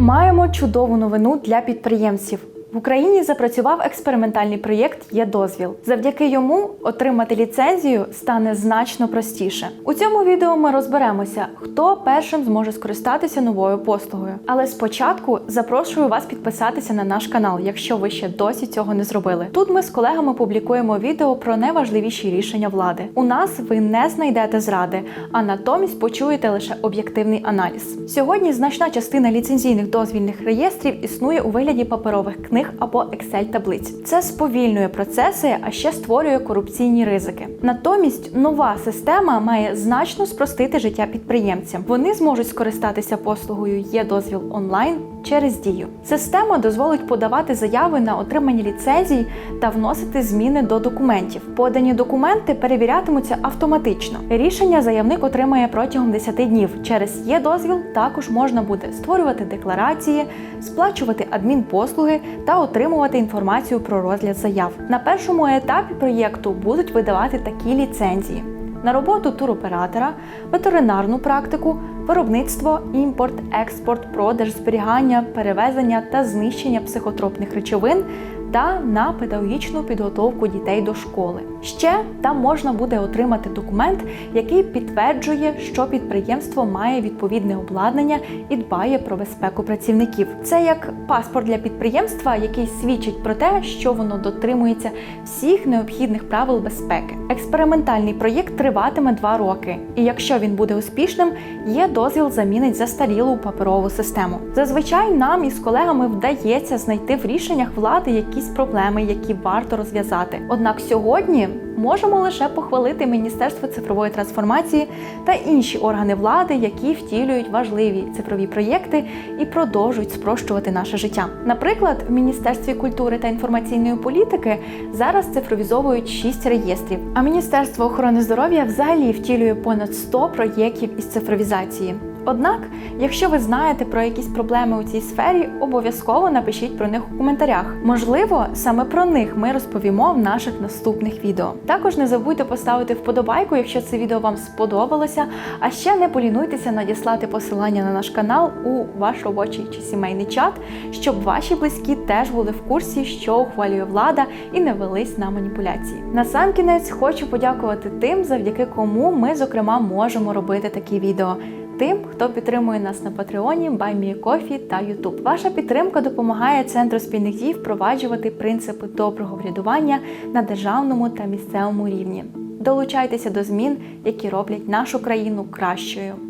Маємо чудову новину для підприємців. В Україні запрацював експериментальний проєкт Є дозвіл. Завдяки йому отримати ліцензію стане значно простіше. У цьому відео ми розберемося, хто першим зможе скористатися новою послугою. Але спочатку запрошую вас підписатися на наш канал, якщо ви ще досі цього не зробили. Тут ми з колегами публікуємо відео про найважливіші рішення влади. У нас ви не знайдете зради, а натомість почуєте лише об'єктивний аналіз. Сьогодні значна частина ліцензійних дозвільних реєстрів існує у вигляді паперових книг або Excel-таблиць. Це сповільнює процеси, а ще створює корупційні ризики. Натомість нова система має значно спростити життя підприємцям. Вони зможуть скористатися послугою є дозвіл онлайн через дію. Система дозволить подавати заяви на отримання ліцензій та вносити зміни до документів. Подані документи перевірятимуться автоматично. Рішення заявник отримає протягом 10 днів. Через є дозвіл також можна буде створювати декларації, сплачувати адмінпослуги та отримувати інформацію про розгляд заяв. На першому етапі проєкту будуть видавати такі ліцензії. На роботу туроператора, ветеринарну практику, виробництво, імпорт, експорт, продаж, зберігання, перевезення та знищення психотропних речовин та на педагогічну підготовку дітей до школи. Ще там можна буде отримати документ, який підтверджує, що підприємство має відповідне обладнання і дбає про безпеку працівників. Це як паспорт для підприємства, який свідчить про те, що воно дотримується всіх необхідних правил безпеки. Експериментальний проєкт триватиме два роки, і якщо він буде успішним, є дозвіл замінить застарілу паперову систему. Зазвичай нам із колегами вдається знайти в рішеннях влади якісь проблеми, які варто розв'язати. Однак сьогодні можемо лише похвалити Міністерство цифрової трансформації та інші органи влади, які втілюють важливі цифрові проєкти і продовжують спрощувати наше життя. Наприклад, в Міністерстві культури та інформаційної політики зараз цифровізовують 6 реєстрів, а Міністерство охорони здоров'я взагалі втілює понад 100 проєктів із цифровізації. Однак, якщо ви знаєте про якісь проблеми у цій сфері, обов'язково напишіть про них у коментарях. Можливо, саме про них ми розповімо в наших наступних відео. Також не забудьте поставити вподобайку, якщо це відео вам сподобалося. А ще не полінуйтеся надіслати посилання на наш канал у ваш робочий чи сімейний чат, щоб ваші близькі теж були в курсі, що ухвалює влада, і не велись на маніпуляції. Насамкінець хочу подякувати тим, завдяки кому ми, зокрема, можемо робити такі відео тим, хто підтримує нас на Патреоні, баймікофі та YouTube. Ваша підтримка допомагає центру спільних дій впроваджувати принципи доброго врядування на державному та місцевому рівні. Долучайтеся до змін, які роблять нашу країну кращою.